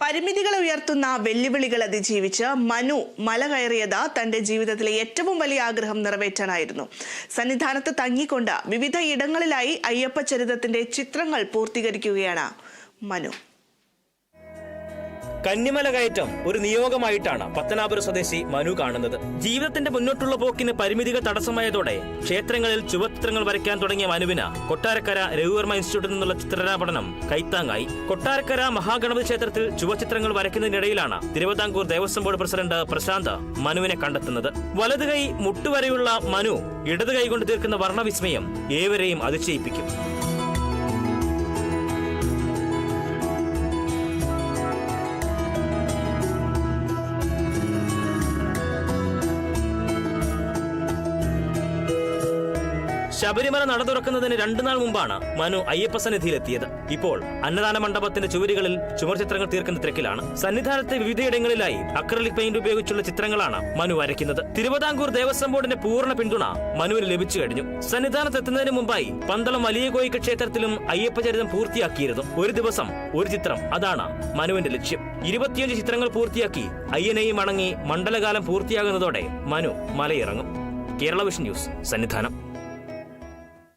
പരിമിതികൾ ഉയർത്തുന്ന വെല്ലുവിളികൾ അതിജീവിച്ച് മനു മല കയറിയത് തന്റെ ജീവിതത്തിലെ ഏറ്റവും വലിയ ആഗ്രഹം നിറവേറ്റാനായിരുന്നു. സന്നിധാനത്ത് തങ്ങിക്കൊണ്ട് വിവിധ ഇടങ്ങളിലായി അയ്യപ്പ ചരിതത്തിന്റെ ചിത്രങ്ങൾ പൂർത്തീകരിക്കുകയാണ് മനു. കന്നിമല കയറ്റം ഒരു നിയോഗമായിട്ടാണ് പത്തനാപുരം സ്വദേശി മനു കാണുന്നത്. ജീവിതത്തിന്റെ മുന്നോട്ടുള്ള പോക്കിന് പരിമിതികൾ തടസ്സമായതോടെ ക്ഷേത്രങ്ങളിൽ ചുവചിത്രങ്ങൾ വരയ്ക്കാൻ തുടങ്ങിയ മനുവിന് കൊട്ടാരക്കര രഘുവർമ്മ ഇൻസ്റ്റിറ്റ്യൂട്ടിൽ നിന്നുള്ള ചിത്രകലാ പഠനം കൈത്താങ്ങായി. കൊട്ടാരക്കര മഹാഗണപതി ക്ഷേത്രത്തിൽ ചുവചിത്രങ്ങൾ വരയ്ക്കുന്നതിനിടയിലാണ് തിരുവിതാംകൂർ ദേവസ്വം ബോർഡ് പ്രസിഡന്റ് പ്രശാന്ത് മനുവിനെ കണ്ടെത്തുന്നത്. വലത് കൈ മുട്ടുവരെയുള്ള മനു ഇടത് കൈകൊണ്ട് തീർക്കുന്ന വർണവിസ്മയം ഏവരെയും അതിശയിപ്പിക്കും. ശബരിമല നട തുറക്കുന്നതിന് രണ്ടു നാൾ മുമ്പാണ് മനു അയ്യപ്പ സന്നിധിയിലെത്തിയത് ഇപ്പോൾ അന്നദാന മണ്ഡപത്തിന്റെ ചുവരുകളിൽ ചുമർചിത്രങ്ങൾ തീർക്കുന്ന തിരക്കിലാണ്. സന്നിധാനത്തെ വിവിധയിടങ്ങളിലായി അക്രലിക് പെയിന്റ് ഉപയോഗിച്ചുള്ള ചിത്രങ്ങളാണ് മനു വരയ്ക്കുന്നത്. തിരുവിതാംകൂർ ദേവസ്വം ബോർഡിന്റെ പൂർണ പിന്തുണ മനുവിന് ലഭിച്ചു കഴിഞ്ഞു. സന്നിധാനത്ത് എത്തുന്നതിന് മുമ്പായി പന്തളം വലിയ കോയിക്ക ക്ഷേത്രത്തിലും അയ്യപ്പ ചരിതം പൂർത്തിയാക്കിയിരുന്നു. ഒരു ദിവസം ഒരു ചിത്രം അതാണ് മനുവിന്റെ ലക്ഷ്യം. ഇരുപത്തിയഞ്ച് ചിത്രങ്ങൾ പൂർത്തിയാക്കി അയ്യനെയും മടങ്ങി മണ്ഡലകാലം പൂർത്തിയാകുന്നതോടെ Manu മലയിറങ്ങും. Kerala vision news Sannidhanam.